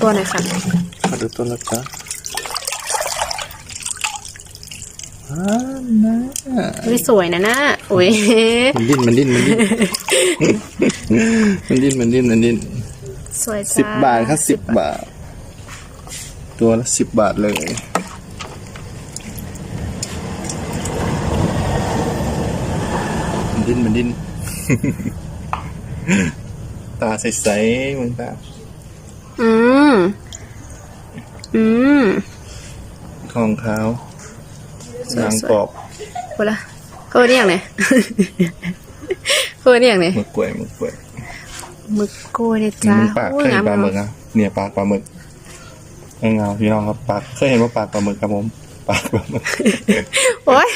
ตัวหน่อยค่ะมาดูต้นแล้วจ้ะอ่านะวิสวยนะน่าอุ้ยมันดิ้นมันดิ้นมันดิ้นมันดิ้นมันดิ้นมันดิ้นสวยจ้าสิบบาทครับสิบบาท ตัวละสิบบาทเลยมันดิ้นมันดิ้นตาใสๆมึงตาอื ม อืม ทองขาวสวยๆ นางกรอบโคละเขาเรียกไงเขาเรียกไงหมึกกล้วยหมึกกล้วยหมึกโกยเนี่ยนี่จ้ามันปากโอ้เคยยเห็งามนปลาหมึกเนาะอะเนี่ยปากปลาหมึกเงาพี่น้องครับปากเคยเห็นว่าปากปลาหมึกครับผม ปากปลาหมึก โอ้ย